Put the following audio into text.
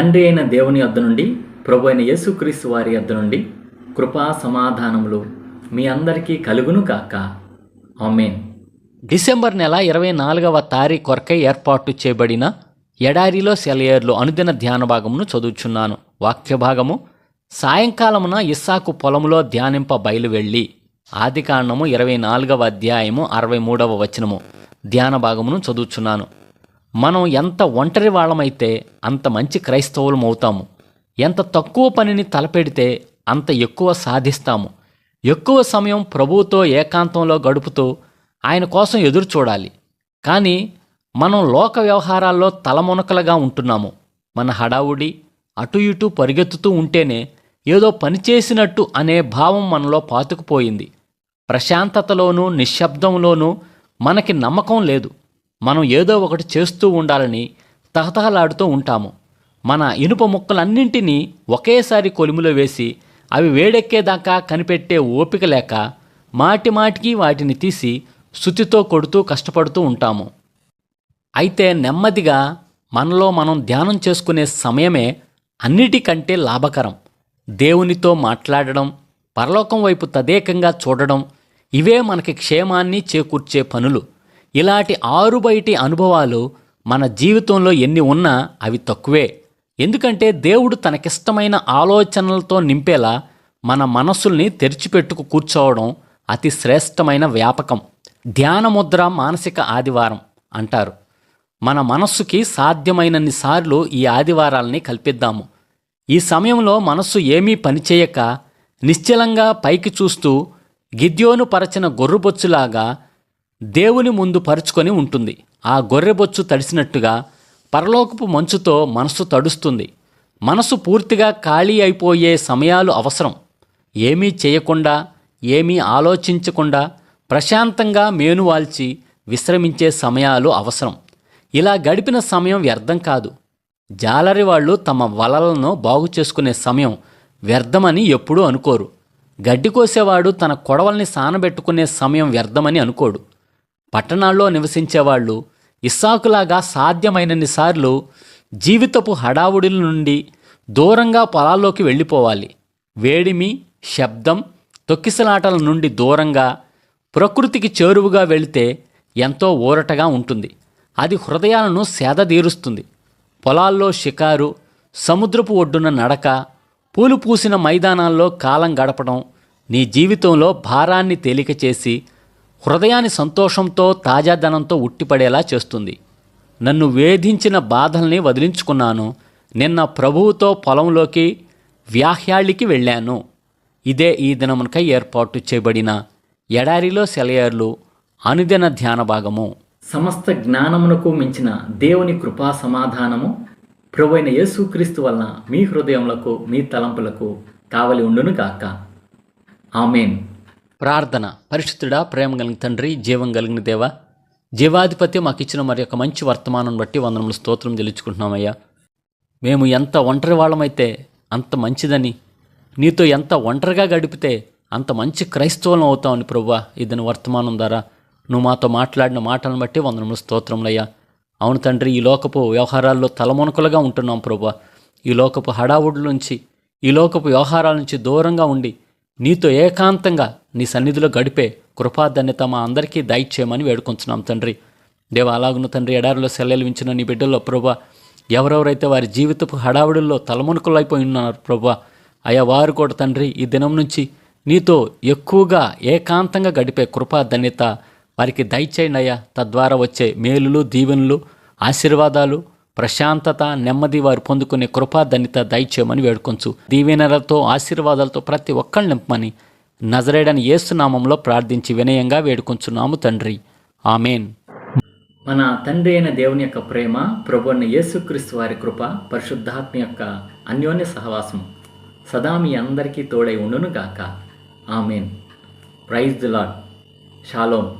తండ్రి అయిన దేవుని వద్ద నుండి ప్రభు అయిన యేసుక్రీస్తు వారి వద్ద నుండి కృపా సమాధానములు మీ అందరికీ కలుగును కాక ఆమెన్. డిసెంబర్ నెల ఇరవై నాలుగవ తారీఖు కొరకై ఏర్పాటు చేయబడిన ఎడారిలో సెలయర్లు అనుదిన ధ్యాన భాగమును చదువుచున్నాను. వాక్య భాగము సాయంకాలమున ఇస్సాకు పొలములో ధ్యానింప బయలువెళ్ళి ఆది కాండము ఇరవై నాలుగవ అధ్యాయము అరవై మూడవ వచనము ధ్యాన భాగమును చదువుచున్నాను. మనం ఎంత ఒంటరి వాళ్ళమైతే అంత మంచి క్రైస్తవులం అవుతాము ఎంత తక్కువ పనిని తలపెడితే అంత ఎక్కువ సాధిస్తాము. ఎక్కువ సమయం ప్రభువుతో ఏకాంతంలో గడుపుతూ ఆయన కోసం ఎదురు చూడాలి. కానీ మనం లోక వ్యవహారాల్లో తలమునకలుగా ఉంటున్నాము. మన హడావుడి అటు ఇటు పరిగెత్తుతూ ఉంటేనే ఏదో పనిచేసినట్టు అనే భావం మనలో పాతుకుపోయింది. ప్రశాంతతలోనూ నిశ్శబ్దంలోనూ మనకి నమ్మకం లేదు. మనం ఏదో ఒకటి చేస్తూ ఉండాలని తహతహలాడుతూ ఉంటాము. మన ఇనుప ముక్కలన్నింటినీ ఒకేసారి కొలిమిలో వేసి అవి వేడెక్కేదాకా కనిపెట్టే ఓపిక లేక మాటి మాటికి వాటిని తీసి శుతితో కొడుతూ కష్టపడుతూ ఉంటాము. అయితే నెమ్మదిగా మనలో మనం ధ్యానం చేసుకునే సమయమే అన్నిటికంటే లాభకరం. దేవునితో మాట్లాడడం పరలోకం వైపు తదేకంగా చూడడం ఇవే మనకి క్షేమాన్ని చేకూర్చే పనులు. ఇలాంటి ఆరు బయటి అనుభవాలు మన జీవితంలో ఎన్ని ఉన్నా అవి తక్కువే. ఎందుకంటే దేవుడు తనకిష్టమైన ఆలోచనలతో నింపేలా మన మనసుల్ని తెరిచిపెట్టుకు కూర్చోవడం అతి శ్రేష్టమైన వ్యాపకం. ధ్యానముద్ర మానసిక ఆదివారం అంటారు. మన మనస్సుకి సాధ్యమైనన్ని సార్లు ఈ ఆదివారాల్ని కల్పిద్దాము. ఈ సమయంలో మనస్సు ఏమీ పనిచేయక నిశ్చలంగా పైకి చూస్తూ గిద్యోను పరచిన గొర్రెబొచ్చులాగా దేవుని ముందు పరుచుకొని ఉంటుంది. ఆ గొర్రెబొచ్చు తడిసినట్టుగా పరలోకపు మంచుతో మనస్సు తడుస్తుంది. మనసు పూర్తిగా ఖాళీ అయిపోయే సమయాలు అవసరం. ఏమీ చేయకుండా ఏమీ ఆలోచించకుండా ప్రశాంతంగా మేనువాల్చి విశ్రమించే సమయాలు అవసరం. ఇలా గడిపిన సమయం వ్యర్థం కాదు. జాలరి వాళ్ళు తమ వలలను బాగు చేసుకునే సమయం వ్యర్థమని ఎప్పుడూ అనుకోరు. గడ్డి కోసేవాడు తన కొడవల్ని సానబెట్టుకునే సమయం వ్యర్థమని అనుకోడు. పట్టణాల్లో నివసించేవాళ్ళు ఇస్సాకులాగా సాధ్యమైనన్నిసార్లు జీవితపు హడావుడిల నుండి దూరంగా పొలాల్లోకి వెళ్ళిపోవాలి. వేడిమి శబ్దం తొక్కిసలాటల నుండి దూరంగా ప్రకృతికి చేరువుగా వెళితే ఎంతో ఊరటగా ఉంటుంది. అది హృదయాలను సేదతీరుస్తుంది. పొలాల్లో షికారు సముద్రపు ఒడ్డున నడక పూలు పూసిన మైదానాల్లో కాలం గడపడం నీ జీవితంలో భారాన్ని తేలిక చేసి హృదయాన్ని సంతోషంతో తాజాదనంతో ఉట్టిపడేలా చేస్తుంది. నన్ను వేధించిన బాధల్ని వదిలించుకున్నాను. నిన్న ప్రభువుతో పొలంలోకి వ్యాహ్యాళికి వెళ్ళాను. ఇదే ఈ దినమునకై ఏర్పాటు చేయబడిన ఎడారిలో సెలయర్లు అనుదిన ధ్యాన భాగము. సమస్త జ్ఞానమునకు మించిన దేవుని కృపా సమాధానము ప్రభు అయిన యేసుక్రీస్తు వలన మీ హృదయములకు మీ తలంపులకు కావలి ఉండును గాక ఆమెన్. ప్రార్థన. పరిశుద్ధుడా ప్రేమ కలిగిన తండ్రి జీవం కలిగిన దేవ జీవాధిపత్యం మాకు ఇచ్చిన మరి యొక్క మంచి వర్తమానం బట్టి వందనములు స్తోత్రం తెలుచుకుంటున్నామయ్యా మేము ఎంత ఒంటరి వాళ్ళమైతే అంత మంచిదని నీతో ఎంత ఒంటరిగా గడిపితే అంత మంచి క్రైస్తవులం అవుతామని ప్రవ్వా ఇదని వర్తమానం ద్వారా నువ్వు మాతో మాట్లాడిన మాటలను బట్టి వందనములు స్తోత్రములయ్యా. అవును తండ్రి ఈ లోకపు వ్యవహారాల్లో తలమునకలుగా ఉంటున్నాం ప్రభా ఈ లోకపు హడావుడి నుంచి ఈ లోకపు వ్యవహారాల నుంచి దూరంగా ఉండి నీతో ఏకాంతంగా నీ సన్నిధిలో గడిపే కృపాధన్యత మా అందరికీ దయచేయమని వేడుకొంచున్నాం తండ్రి. దేవ అలాగున తండ్రి ఎడారిలో సెల్లెలువించిన నీ బిడ్డల్లో ప్రభా ఎవరెవరైతే వారి జీవితపు హడావుడుల్లో తలమునుకులైపోయి ఉన్నారు ప్రభా అయా వారు కూడా తండ్రి ఈ దినం నుంచి నీతో ఎక్కువగా ఏకాంతంగా గడిపే కృపాధన్యత వారికి దయచేయండి అయ్యా. తద్వారా వచ్చే మేలులు దీవెనలు ఆశీర్వాదాలు ప్రశాంతత నెమ్మది వారు పొందుకునే కృపాధన్యత దయచేయమని వేడుకొంచు. దీవెనలతో ఆశీర్వాదాలతో ప్రతి ఒక్కళ్ళు నింపమని నజరేడని ఏసునామంలో ప్రార్థించి వినయంగా వేడుకొంచున్నాము తండ్రి. ఆమెన్. మన తండ్రి అయిన దేవుని యొక్క ప్రేమ ప్రభు అయిన యేసుక్రీస్తు వారి కృప పరిశుద్ధాత్మ యొక్క అన్యోన్య సహవాసం సదా మీ అందరికీ తోడై ఉండును గాక amen. Praise the Lord shalom